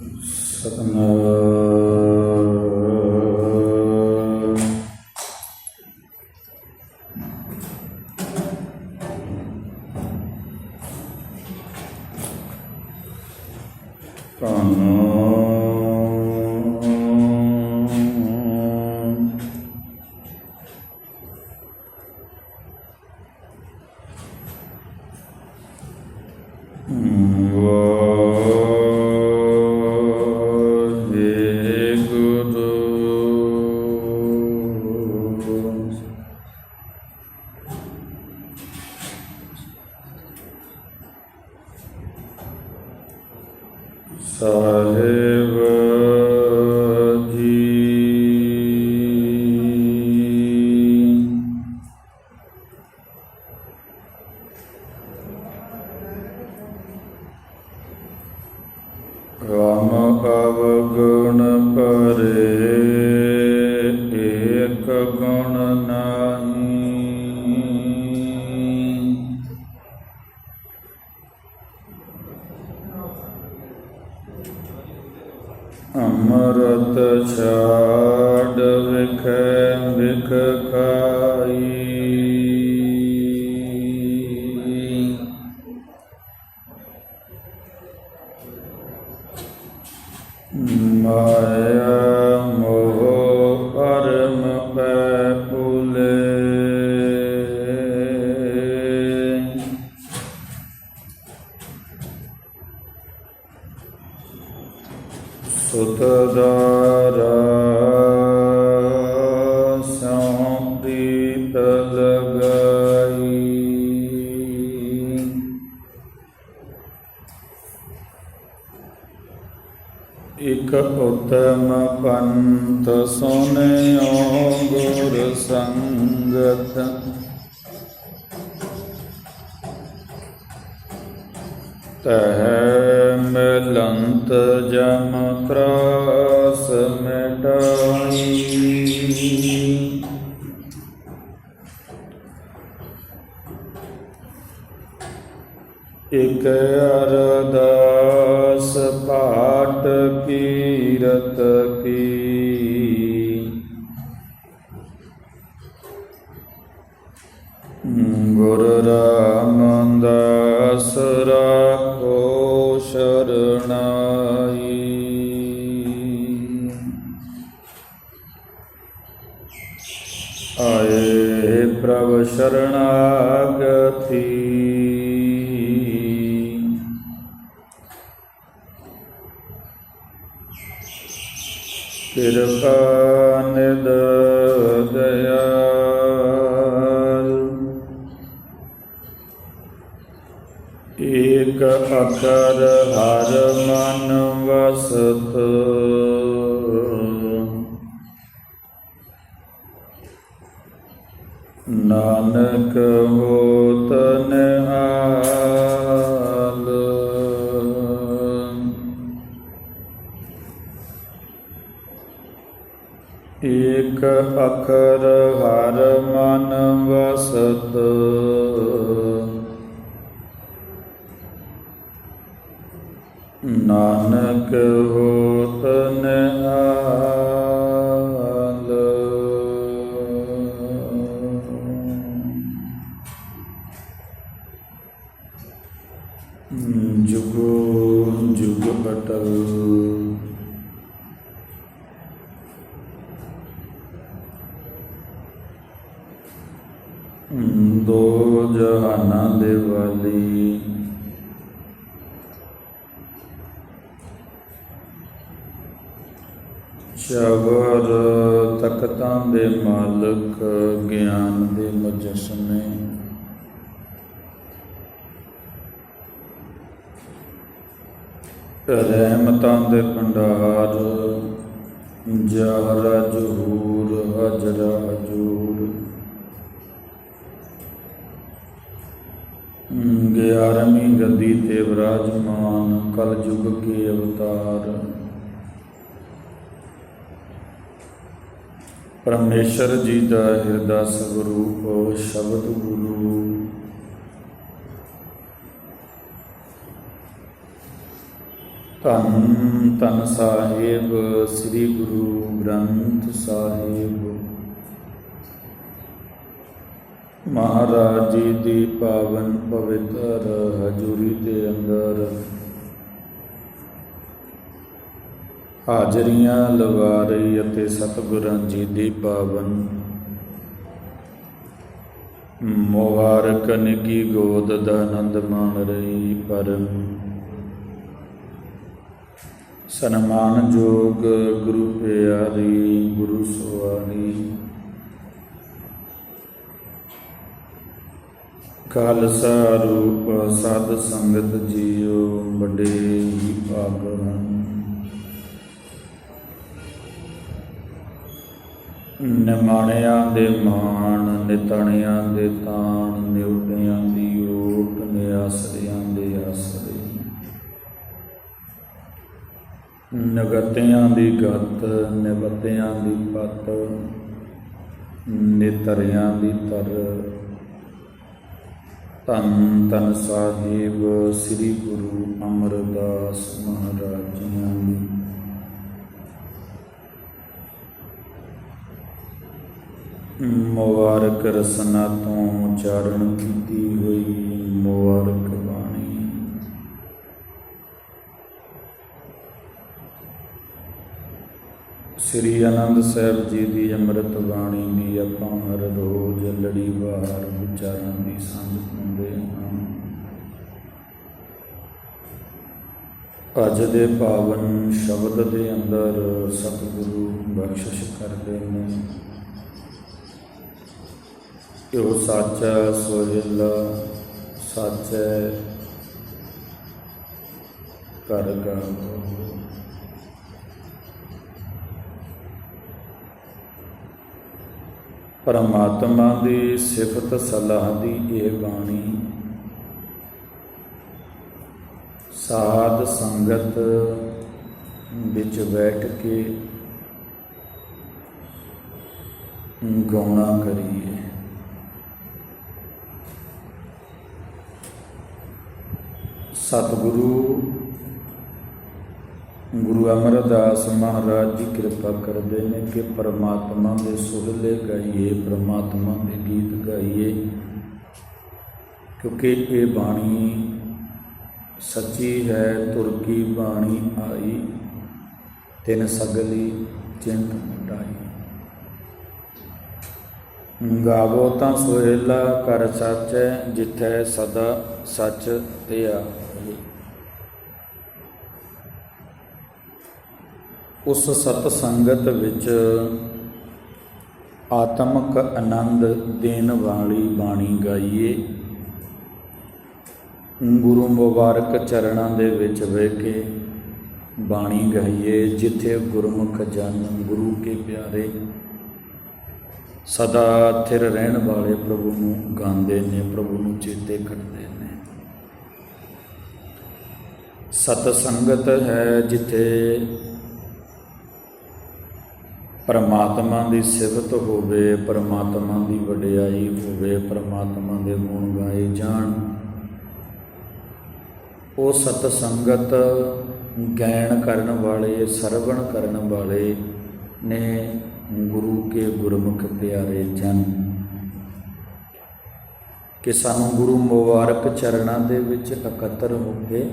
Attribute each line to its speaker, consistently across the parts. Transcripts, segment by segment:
Speaker 1: Mm-hmm. Ram ਅਵਗੁਣ 呃 ਇਕ ਉਤਮ ਪੰਥ ਸੁਨਿਓ ਗੁਰ ਸੰਗਤ। ਤਹ ਮਿਲੰਤ ਜਮ ਤਰਾਸ ਮਿਟਾਈ। ਇਕ ਅਰਦਾਸ ਪਾਠ ਕੀਰਤ ਕੀ। ਗੁਰ ਰਾਮਦਾਸ ਰਾਖੋ ਸ਼ਰਣਾਈ। ਆਏ ਪ੍ਰਭ ਸ਼ਰਣਾਗਤੀ। ਕਿਰਪਾ ਨਿਦ ਦਇਆਲ ਏਕ ਅਕਰ ਹਰ ਮਨ ਵਸਤ। ਨਾਨਕ ਹੋਤ ਨਿਹਾਲ। ਏਕ ਅਖਰ ਹਰ ਮਨ ਵਸਤ। ਨਾਨਕ ਹੋ ਸ਼ਬਰ ਤਖਤਾਂ ਦੇ ਮਾਲਕ, ਗਿਆਨ ਦੇ ਮੁਜਸਮੇ। ਰਹਿਮਤਾਂ ਦੇ ਭੰਡਾਰ ਜਹਰਾ ਜਹੂਰ, ਹਜਰਾ, ਹਜੂਰ। ਗਿਆਰਵੀਂ ਗੰਦੀ ਤੇ ਵਿਰਾਜਮਾਨ ਕਲ ਯੁਗ ਕੇ ਅਵਤਾਰ। ਪਰਮੇਸ਼ਰ ਜੀ ਦਾ ਹਿਰਦਾ ਸਵਰੂਪ ਸ਼ਬਦ ਗੁਰੂ। ਧੰਨ ਧੰਨ ਸਾਹਿਬ, ਸ੍ਰੀ ਗੁਰੂ ਗ੍ਰੰਥ ਸਾਹਿਬ। ਮਹਾਰਾਜ ਜੀ ਦੀ ਪਾਵਨ ਪਵਿੱਤਰ ਹਜ਼ੂਰੀ ਦੇ ਅੰਦਰ ਹਾਜ਼ਰੀਆਂ ਲਵਾ ਰਹੀ ਅਤੇ ਸਤਿਗੁਰਾਂ ਜੀ ਦੀ ਪਾਵਨ ਮੁਬਾਰਕ ਨਿੱਕੀ ਗੋਦ ਦਾ ਆਨੰਦ ਮਾਣ ਰਹੀ ਪਰਮ ਸਨਮਾਨਯੋਗ ਗੁਰੂ ਪਿਆਰੀ, ਗੁਰੂ ਸਵਾਰੀ ਖਾਲਸਾ ਰੂਪ ਸਾਧ ਸੰਗਤ ਜੀਓ, ਵੱਡੇ ਹੀ ਭਾਗਵਾਨ ਨਿਮਾਣਿਆਂ ਦੇ ਮਾਣ, ਨਿਤਣਿਆਂ ਦੇ ਤਾਣ, ਨਿਉਟਿਆਂ ਦੀ ਓਟ, ਨਿਆਸਰਿਆਂ ਦੇ ਆਸਰੇ। ਨਗਤਿਆਂ ਦੀ ਗਤ, ਨਿਵਤਿਆਂ ਦੀ ਪਤ, ਨਿਤਰਿਆਂ ਦੀ ਤਰ। ਧੰਨ ਧੰਨ ਸਾਹਿਬ, ਸ੍ਰੀ ਗੁਰੂ ਅਮਰਦਾਸ ਮਹਾਰਾਜ ਜੀਆਂ ਮੁਬਾਰਕ ਰਸਨਾ ਤੋਂ ਉਚਾਰਨ ਕੀਤੀ ਹੋਈ ਮੁਬਾਰਕ ਬਾਣੀ। ਸ੍ਰੀ ਆਨੰਦ ਸਾਹਿਬ ਜੀ ਦੀ ਅੰਮ੍ਰਿਤ ਬਾਣੀ ਦੀ ਆਪਾਂ ਹਰ ਰੋਜ਼ ਲੜੀਵਾਰ ਵਿਚਾਰਾਂ ਦੀ ਸਾਂਝ ਪਾਉਂਦੇ ਹਾਂ। ਅੱਜ ਦੇ ਪਾਵਨ ਸ਼ਬਦ ਦੇ ਅੰਦਰ ਸਤਿਗੁਰੂ ਬਖਸ਼ਿਸ਼ ਕਰਦੇ ਨੇ। ਉਹ ਸਾਚਾ ਸੋਹਿਲ, ਸੱਚ ਹੈ ਕਰਗਾ ਪਰਮਾਤਮਾ ਦੀ ਸਿਫਤ ਸਲਾਹ ਦੀ ਇਹ ਬਾਣੀ, ਸਾਧ ਸੰਗਤ ਵਿੱਚ ਬੈਠ ਕੇ ਗਾਉਣਾ ਕਰੀਏ। ਸਤਿਗੁਰੂ, ਗੁਰੂ ਅਮਰਦਾਸ ਮਹਾਰਾਜ ਜੀ ਕਿਰਪਾ ਕਰਦੇ ਨੇ ਕਿ ਪਰਮਾਤਮਾ ਦੇ ਸੁਹਲੇ ਗਾਈਏ, ਪਰਮਾਤਮਾ ਦੇ ਗੀਤ ਗਾਈਏ, ਕਿਉਂਕਿ ਇਹ ਬਾਣੀ ਸੱਚੀ ਹੈ, ਤੁਰਕੀ ਬਾਣੀ ਆਈ, ਤਿੰਨ ਸਗਲੀ ਚਿੰਤ ਮਿਟਾਈ ਗਾਵੋ ਤਾਂ ਸੁਹੇਲਾ ਕਰ ਸੱਚੈ, ਜਿੱਥੈ ਸਦਾ ਸੱਚ ਧਿਆ ਉਸ ਸਤ ਸੰਗਤ ਵਿੱਚ ਆਤਮਕ ਆਨੰਦ ਦੇਣ ਵਾਲੀ ਬਾਣੀ ਗਾਈਏ। ਗੁਰੂ ਮੁਬਾਰਕ ਚਰਣਾਂ ਦੇ ਵਿੱਚ ਬਹਿ ਕੇ ਬਾਣੀ ਗਾਈਏ, ਜਿੱਥੇ ਗੁਰਮੁਖ ਜਨ ਗੁਰੂ ਕੇ ਪਿਆਰੇ। ਸਦਾ ਥਿਰ ਰਹਿਣ ਵਾਲੇ ਪ੍ਰਭੂ ਨੂੰ ਗਾਉਂਦੇ ਨੇ, ਪ੍ਰਭੂ ਨੂੰ ਚੇਤੇ ਕਰਦੇ ਨੇ। ਸਤ ਸੰਗਤ ਹੈ ਜਿੱਥੇ ਪਰਮਾਤਮਾ ਦੀ ਸਿਫਤ ਹੋਵੇ, ਪਰਮਾਤਮਾ ਦੀ ਵਡਿਆਈ ਹੋਵੇ, ਪਰਮਾਤਮਾ ਦੇ ਗੁਣ ਗਾਏ ਜਾਣ। ਉਹ ਸਤ ਸੰਗਤ ਗੈਣ ਕਰਨ ਵਾਲੇ, ਸਰਵਣ ਕਰਨ ਵਾਲੇ ਨੇ ਗੁਰੂ ਕੇ ਗੁਰਮੁਖ ਪਿਆਰੇ ਜਨ। ਕਿ ਸਾਨੂੰ ਗੁਰੂ ਮੁਬਾਰਕ ਚਰਨਾਂ ਦੇ ਵਿੱਚ ਇਕੱਤਰ ਹੋ ਕੇ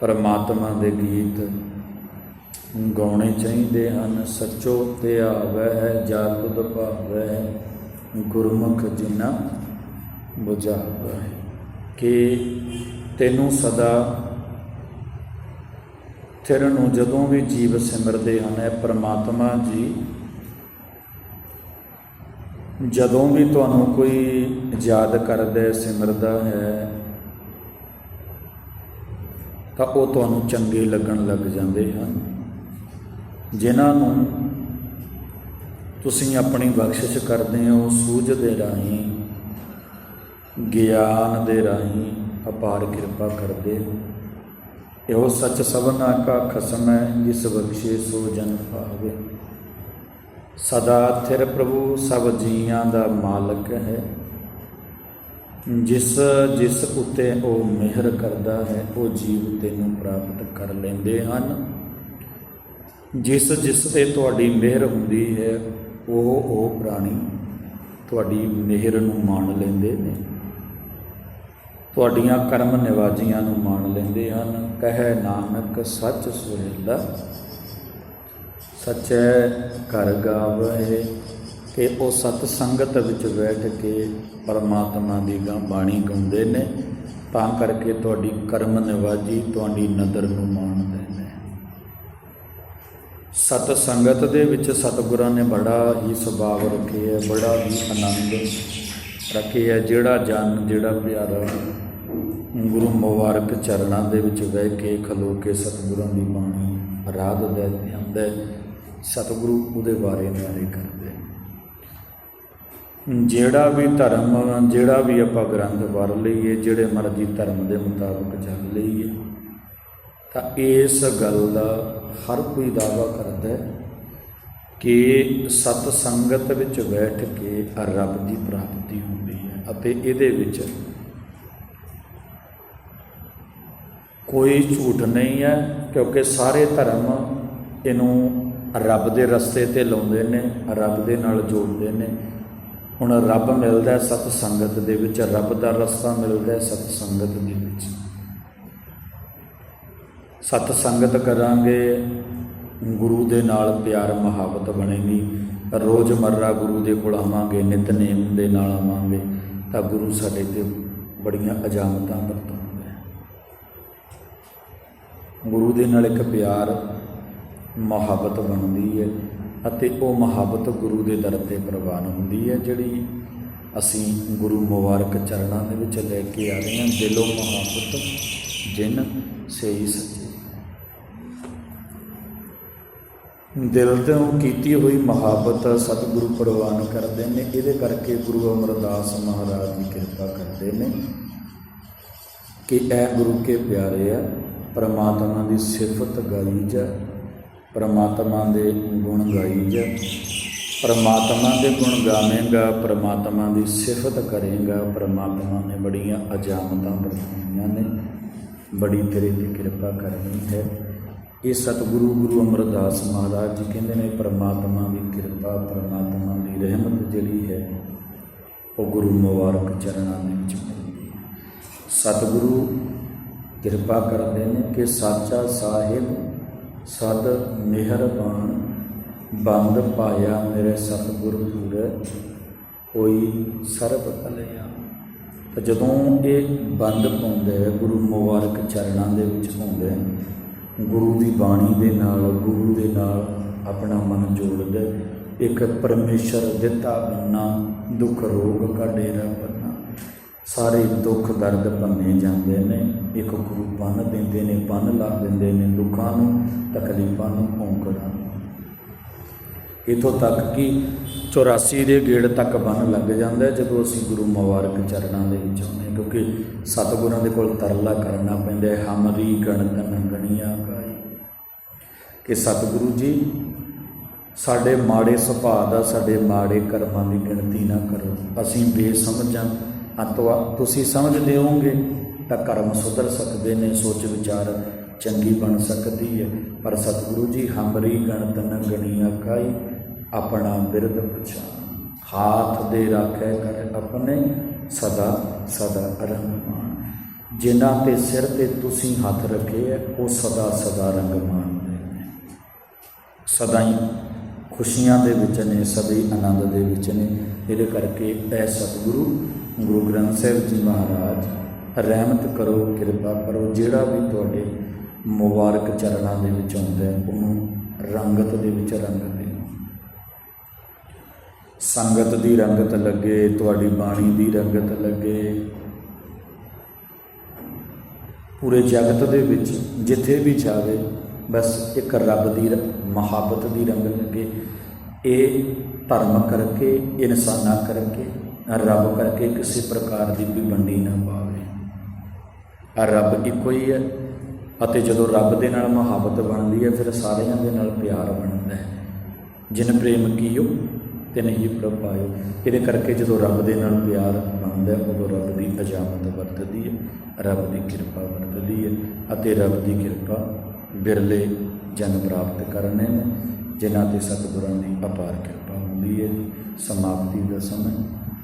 Speaker 1: ਪਰਮਾਤਮਾ ਦੇ ਗੀਤ ਗਾਉਣੇ ਚਾਹੀਦੇ ਹਨ। ਸੱਚੋ ਤੇ ਆਵੈ ਹੈ ਜਾਗੁਦ ਭਾਵੈ, ਗੁਰਮੁਖ ਜਿਨਾ ਬੁਝਾਵੈ। ਕਿ ਤੈਨੂੰ ਸਦਾ ਥਿਰ ਨੂੰ ਜਦੋਂ ਵੀ ਜੀਵ ਸਿਮਰਦੇ ਹਨ, ਇਹ ਪ੍ਰਮਾਤਮਾ ਜੀ, ਜਦੋਂ ਵੀ ਤੁਹਾਨੂੰ ਕੋਈ ਯਾਦ ਕਰਦਾ, ਸਿਮਰਦਾ ਹੈ, ਤਾਂ ਉਹ ਤੁਹਾਨੂੰ ਚੰਗੇ ਲੱਗਣ ਲੱਗ ਜਾਂਦੇ ਹਨ। ਜਿਨ੍ਹਾਂ ਨੂੰ ਤੁਸੀਂ ਆਪਣੀ ਬਖਸ਼ਿਸ਼ ਕਰਦੇ ਹੋ, ਸੂਝ ਦੇ ਰਾਹੀਂ, ਗਿਆਨ ਦੇ ਰਾਹੀਂ ਅਪਾਰ ਕਿਰਪਾ ਕਰਦੇ ਹੋ। ਇਹੋ ਸੱਚ ਸਭਨਾ ਕਾ ਖਸਮ ਹੈ ਜਿਸ ਬਖਸ਼ੇ ਸੋ ਜਨ ਪਾਵੇ ਸਦਾ ਥਿਰ ਪ੍ਰਭੂ ਸਭ ਜੀਆਂ ਦਾ ਮਾਲਕ ਹੈ। ਜਿਸ ਜਿਸ ਉੱਤੇ ਉਹ ਮਿਹਰ ਕਰਦਾ ਹੈ, ਉਹ ਜੀਵ ਤੈਨੂੰ ਪ੍ਰਾਪਤ ਕਰ ਲੈਂਦੇ ਹਨ। ਜਿਸ ਜਿਸ ਤੇ ਤੁਹਾਡੀ ਮਿਹਰ ਹੁੰਦੀ ਹੈ, ਉਹ ਉਹ ਪ੍ਰਾਣੀ ਤੁਹਾਡੀ ਮਿਹਰ ਨੂੰ ਮਾਣ ਲੈਂਦੇ ਨੇ। ਤੁਹਾਡੀਆਂ ਕਰਮ ਨਿਵਾਜੀਆਂ ਨੂੰ ਮਾਣ ਲੈਂਦੇ ਹਨ। ਕਹੇ ਨਾਨਕ, ਸੱਚ ਸੁਹੇਲਾ। ਸੱਚੇ ਘਰ ਗਾਵੇ ਕਿ ਉਹ ਸਤ ਸੰਗਤ ਵਿੱਚ ਬੈਠ ਕੇ ਪਰਮਾਤਮਾ ਦੀ ਗਾ ਬਾਣੀ ਗਾਉਂਦੇ ਨੇ। ਤਾਂ ਕਰਕੇ ਤੁਹਾਡੀ ਕਰਮ ਨਿਵਾਜੀ ਤੁਹਾਡੀ ਨਦਰ ਨੂੰ ਮਾਣਦੇ ਨੇ। ਸਤ ਸੰਗਤ ਦੇ ਵਿੱਚ ਸਤਿਗੁਰਾਂ ਨੇ ਬੜਾ ਹੀ ਸੁਭਾਅ ਰੱਖਿਆ ਹੈ, ਬੜਾ ਹੀ ਆਨੰਦ ਰੱਖਿਆ ਹੈ। ਜਿਹੜਾ ਜਨ, ਜਿਹੜਾ ਪਿਆਰਾ ਗੁਰੂ ਮੁਬਾਰਕ ਚਰਨਾਂ ਦੇ ਵਿੱਚ ਬਹਿ ਕੇ ਖਲੋ ਕੇ ਸਤਿਗੁਰਾਂ ਦੀ ਬਾਣੀ ਰਾਧ ਦੇ ਆਂਦਾ ਸਤਿਗੁਰੂ ਉਹਦੇ ਬਾਰੇ ਨਿਆਰੇ ਕਰਦੇ ਜਿਹੜਾ ਵੀ ਧਰਮ, ਜਿਹੜਾ ਵੀ ਆਪਾਂ ਗ੍ਰੰਥ ਵਰ ਲਈਏ, ਜਿਹੜੇ ਮਰਜ਼ੀ ਧਰਮ ਦੇ ਮੁਤਾਬਕ ਚੱਲ ਲਈਏ, ਤਾਂ ਇਸ ਗੱਲ ਦਾ ਹਰ ਕੋਈ ਦਾਅਵਾ ਕਰਦਾ ਹੈ ਕਿ ਸਤ ਸੰਗਤ ਵਿੱਚ ਬੈਠ ਕੇ ਰੱਬ ਦੀ ਪ੍ਰਾਪਤੀ ਹੁੰਦੀ ਹੈ ਅਤੇ ਇਹਦੇ ਵਿੱਚ ਕੋਈ ਝੂਠ ਨਹੀਂ ਹੈ, ਕਿਉਂਕਿ ਸਾਰੇ ਧਰਮ ਇਹਨੂੰ ਰੱਬ ਦੇ ਰਸਤੇ ਤੇ ਲਾਉਂਦੇ ਨੇ, ਰੱਬ ਦੇ ਨਾਲ ਜੋੜਦੇ ਨੇ। ਹੁਣ ਰੱਬ ਮਿਲਦਾ ਹੈ ਸਤ ਸੰਗਤ ਦੇ ਵਿੱਚ, ਰੱਬ ਦਾ ਰਸਤਾ ਮਿਲਦਾ ਹੈ ਸਤ ਸੰਗਤ ਦੇ ਵਿੱਚ। ਸਤ ਸੰਗਤ ਕਰਾਂਗੇ, ਗੁਰੂ ਦੇ ਨਾਲ ਪਿਆਰ ਮੁਹੱਬਤ ਬਣੇਗੀ। ਰੋਜ਼ ਮਰਰਾ ਗੁਰੂ ਦੇ ਕੋਲ ਆਵਾਂਗੇ, ਨਿਤਨੇਮ ਦੇ ਨਾਲ ਆਵਾਂਗੇ, ਤਾਂ ਗੁਰੂ ਸਾਡੇ ਤੇ ਬੜੀਆਂ ਅਜਾਮਤਾਂ ਵਰਤਾਉਂਦਾ ਗੁਰੂ ਦੇ ਨਾਲ ਇੱਕ ਪਿਆਰ ਮੁਹੱਬਤ ਬਣਦੀ ਹੈ ਅਤੇ ਉਹ ਮੁਹੱਬਤ ਗੁਰੂ ਦੇ ਦਰ ਤੇ ਪ੍ਰਵਾਨ ਹੁੰਦੀ ਹੈ, ਜਿਹੜੀ ਅਸੀਂ ਗੁਰੂ ਮੁਬਾਰਕ ਚਰਨਾਂ ਦੇ ਵਿੱਚ ਲੈ ਕੇ ਆ ਰਹੇ ਹਾਂ। ਦਿਲੋਂ ਮੁਹੱਬਤ, ਜਿਨ ਸਹੀ ਸੱਚੇ। ਦਿਲ ਤੋਂ ਕੀਤੀ ਹੋਈ ਮੁਹੱਬਤ ਸਤਿਗੁਰੂ ਪ੍ਰਵਾਨ ਕਰਦੇ ਨੇ, ਇਹਦੇ ਕਰਕੇ ਗੁਰੂ ਅਮਰਦਾਸ ਮਹਾਰਾਜ ਦੀ ਕਿਰਪਾ ਕਰਦੇ ਨੇ ਕਿ ਇਹ ਗੁਰੂ ਕੇ ਪਿਆਰੇ ਆ ਪਰਮਾਤਮਾ ਦੀ ਸਿਫਤ ਗਾਈ ਜਾ, ਪਰਮਾਤਮਾ ਦੇ ਗੁਣ ਗਾਈ ਜਾ। ਪਰਮਾਤਮਾ ਦੇ ਗੁਣ ਗਾਵੇਂਗਾ, ਪਰਮਾਤਮਾ ਦੀ ਸਿਫਤ ਕਰੇਗਾ। ਪਰਮਾਤਮਾ ਨੇ ਬੜੀਆਂ ਅਜਾਮਤਾਂ ਵਰਤਾਈਆਂ ਨੇ, ਬੜੀ ਤੇਰੇ ਦੀ ਕਿਰਪਾ ਕਰਨੀ ਹੈ। ਇਹ ਸਤਿਗੁਰੂ ਗੁਰੂ ਅਮਰਦਾਸ ਮਹਾਰਾਜ ਜੀ ਕਹਿੰਦੇ ਨੇ, ਪਰਮਾਤਮਾ ਦੀ ਕਿਰਪਾ, ਪਰਮਾਤਮਾ ਦੀ ਰਹਿਮਤ ਜਿਹੜੀ ਹੈ, ਉਹ ਗੁਰੂ ਮੁਬਾਰਕ ਚਰਨਾਂ ਦੇ ਵਿੱਚ ਮਿਲਦੀ ਸਤਿਗੁਰੂ ਕਿਰਪਾ ਕਰਦੇ ਨੇ ਕਿ ਸਾਚਾ ਸਾਹਿਬ ਸਦ ਮਿਹਰਬਾਨ ਬੰਦ ਪਾਇਆ ਮੇਰੇ ਸਤਿਗੁਰ ਪੂਰੇ ਹੋਈ ਸਰਬ ਕਲਿਆ। ਤਾਂ ਜਦੋਂ ਇਹ ਬੰਦ ਪਾਉਂਦੇ ਆ ਗੁਰੂ ਮੁਬਾਰਕ ਚਰਨਾਂ ਦੇ ਵਿੱਚ ਪਾਉਂਦੇ ਆ, ਗੁਰੂ ਦੀ ਬਾਣੀ ਦੇ ਨਾਲ ਗੁਰੂ ਦੇ ਨਾਲ ਆਪਣਾ ਮਨ ਜੋੜਦੇ ਇੱਕ ਪਰਮੇਸ਼ਰ ਦਿੱਤਾ ਬੰਨਾ ਦੁੱਖ ਰੋਗ ਕਾ ਡੇਰਾ ਸਾਰੇ ਦੁੱਖ, ਦਰਦ ਭੰਨੇ ਜਾਂਦੇ ਨੇ। ਇੱਕ ਗੁਰੂ ਬੰਨ ਦਿੰਦੇ ਨੇ, ਬੰਨ ਲਾ ਦਿੰਦੇ ਨੇ ਦੁੱਖਾਂ ਨੂੰ, ਤਕਲੀਫਾਂ ਨੂੰ, ਔਂਕੜਾਂ ਨੂੰ। ਇਥੋਂ ਤੱਕ ਕਿ 84 ਦੇ ਗੇੜ ਤੱਕ ਬੰਨ ਲੱਗ ਜਾਂਦਾ ਜਦੋਂ ਅਸੀਂ ਗੁਰੂ ਮੁਬਾਰਕ ਚਰਨਾਂ ਦੇ ਵਿੱਚ ਆਉਂਦੇ ਹਾਂ, ਕਿਉਂਕਿ ਸਤਿਗੁਰਾਂ ਦੇ ਕੋਲ ਤਰਲਾ ਕਰਨਾ ਪੈਂਦਾ ਹੈ। ਹਮਰੀ ਗਣਤਨ ਗਣੀਆਂ ਗਾਈ। ਕਿ ਸਤਿਗੁਰੂ ਜੀ, ਸਾਡੇ ਮਾੜੇ ਸੁਭਾਅ ਦਾ, ਸਾਡੇ ਮਾੜੇ ਕਰਮਾਂ ਦੀ ਗਿਣਤੀ ਨਾ ਕਰੋ। ਅਸੀਂ ਬੇਸਮਝਾਂ ਅਤਵਾ ਤੁਸੀਂ ਸਮਝਦੇ ਹੋਵੋਗੇ ਤਾਂ ਕਰਮ ਸੁਧਰ ਸਕਦੇ ਨੇ, ਸੋਚ ਵਿਚਾਰ ਚੰਗੀ ਬਣ ਸਕਦੀ ਹੈ। ਪਰ ਸਤਿਗੁਰੂ ਜੀ ਹਮਰੀ ਗਣਤਨ ਗਣੀਆਂ ਕਾਈ, ਆਪਣਾ ਬਿਰਧ ਪਛਾਨ ਹਾਥ ਦੇ ਰਾਖੇ ਕਰ ਆਪਣੇ, ਸਦਾ ਸਦਾ ਰੰਗਮਾਨ। ਜਿਨ੍ਹਾਂ ਤੇ ਸਿਰ ਤੇ ਤੁਸੀਂ ਹੱਥ ਰੱਖੇ ਹੈ, ਉਹ ਸਦਾ ਸਦਾ ਰੰਗਮਾਨ ਨੇ। ਸਦਾ ਹੀ ਖੁਸ਼ੀਆਂ ਦੇ ਵਿੱਚ ਨੇ, ਸਦਾ ਹੀ ਆਨੰਦ ਦੇ ਵਿੱਚ ਨੇ। ਇਹਦੇ ਕਰਕੇ ਐ ਸਤਿਗੁਰੂ ਗੁਰੂ ਗ੍ਰੰਥ ਸਾਹਿਬ ਜੀ ਮਹਾਰਾਜ, ਰਹਿਮਤ ਕਰੋ, ਕਿਰਪਾ ਕਰੋ, ਜਿਹੜਾ ਵੀ ਤੁਹਾਡੇ ਮੁਬਾਰਕ ਚਰਨਾਂ ਦੇ ਵਿੱਚ ਆਉਂਦਾ ਹੈ, ਉਹਨੂੰ ਰੰਗਤ ਦੇ ਵਿੱਚ ਰੰਗ ਦਿਓ। ਸੰਗਤ ਦੀ ਰੰਗਤ ਲੱਗੇ, ਤੁਹਾਡੀ ਬਾਣੀ ਦੀ ਰੰਗਤ ਲੱਗੇ। ਪੂਰੇ ਜਗਤ ਦੇ ਵਿੱਚ ਜਿੱਥੇ ਵੀ ਜਾਵੇ, ਬਸ ਇੱਕ ਰੱਬ ਦੀ ਮੁਹੱਬਤ ਦੀ ਰੰਗ ਲੱਗੇ। ਇਹ ਧਰਮ ਕਰਕੇ, ਇਨਸਾਨਾਂ ਕਰਕੇ ਰੱਬ ਕਰਕੇ ਕਿਸੇ ਪ੍ਰਕਾਰ ਦੀ ਕੋਈ ਵੰਡੀ ਨਾ ਪਾਵੇ। ਆ ਰੱਬ ਇੱਕੋ ਹੀ ਹੈ ਅਤੇ ਜਦੋਂ ਰੱਬ ਦੇ ਨਾਲ ਮੁਹੱਬਤ ਬਣਦੀ ਹੈ, ਫਿਰ ਸਾਰਿਆਂ ਦੇ ਨਾਲ ਪਿਆਰ ਬਣਦਾ ਹੈ। ਜਿਨ ਪ੍ਰੇਮ ਕੀਓ, ਤਿਨ ਹੀ ਪ੍ਰਭ ਪਾਇਓ। ਇਹਦੇ ਕਰਕੇ ਜਦੋਂ ਰੱਬ ਦੇ ਨਾਲ ਪਿਆਰ ਬਣਦਾ ਉਦੋਂ ਰੱਬ ਦੀ ਅਜਾਮਤ ਵਰਤਦੀ ਹੈ, ਰੱਬ ਦੀ ਕਿਰਪਾ ਵਰਤਦੀ ਹੈ ਅਤੇ ਰੱਬ ਦੀ ਕਿਰਪਾ ਬਿਰਲੇ ਜਨ ਪ੍ਰਾਪਤ ਕਰਨੇ ਨੇ ਜਿਨ੍ਹਾਂ ਤੇ ਸਤਿਗੁਰਾਂ ਦੀ ਅਪਾਰ ਕਿਰਪਾ ਹੁੰਦੀ ਹੈ। ਸਮਾਪਤੀ ਦਾ ਸਮਾਂ